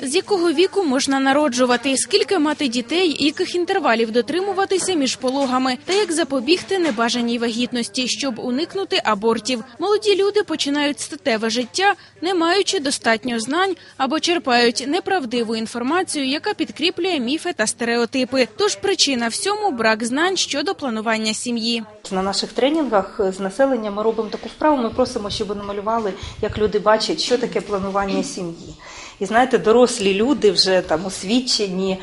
З якого віку можна народжувати, скільки мати дітей, яких інтервалів дотримуватися між пологами, та як запобігти небажаній вагітності, щоб уникнути абортів. Молоді люди починають статеве життя, не маючи достатньо знань або черпають неправдиву інформацію, яка підкріплює міфи та стереотипи. Тож причина всьому брак знань щодо планування сім'ї. На наших тренінгах з населенням ми робимо таку вправу. Ми просимо, щоб вони малювали, як люди бачать, що таке планування сім'ї. І знаєте, дорослі люди вже там освічені,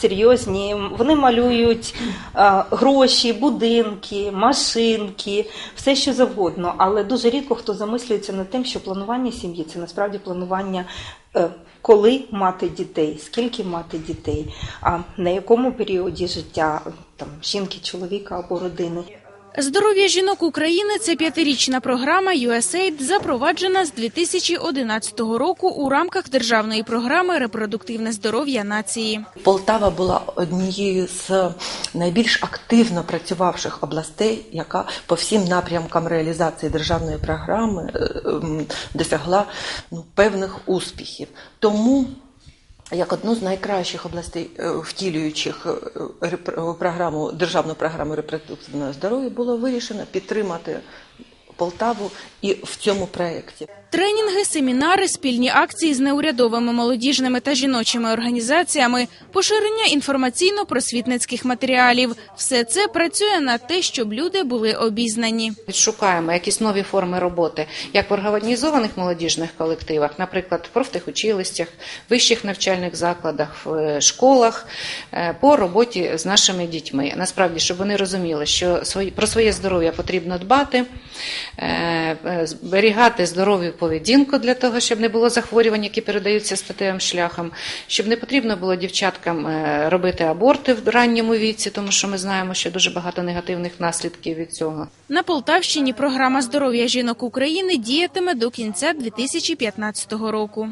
серйозні. Вони малюють гроші, будинки, машинки, все що завгодно. Але дуже рідко хто замислюється над тим, що планування сім'ї це насправді планування. е, Коли мати дітей, скільки мати дітей, а на якому періоді життя там жінки, чоловіка або родини. Здоров'я жінок України це п'ятирічна програма USAID, запроваджена з 2011 року у рамках державної програми Репродуктивне здоров'я нації. Полтава була однією з найбільш активно працювавших областей, яка по всім напрямкам реалізації державної програми е, ем, досягла ну, певних успіхів. Тому як одну з найкращих областей, е, втілюючих е, програму державну програму репродуктивного здоров'я, було вирішено підтримати Полтаву і в цьому проєкті. Тренінги, семінари, спільні акції з неурядовими молодіжними та жіночими організаціями, поширення інформаційно-просвітницьких матеріалів – все це працює на те, щоб люди були обізнані. Шукаємо якісь нові форми роботи, як в організованих молодіжних колективах, наприклад, в профтехучилищах, вищих навчальних закладах, в е, школах, е, по роботі з нашими дітьми. Насправді, щоб вони розуміли, що про своє здоров'я потрібно дбати, зберігати здоров'ю поведінку для того, щоб не було захворювань, які передаються статевим шляхом, щоб не потрібно було дівчаткам е, робити аборти в ранньому віці, тому що ми знаємо, що дуже багато негативних наслідків від цього. На Полтавщині програма здоров'я жінок України діятиме до кінця 2015 року.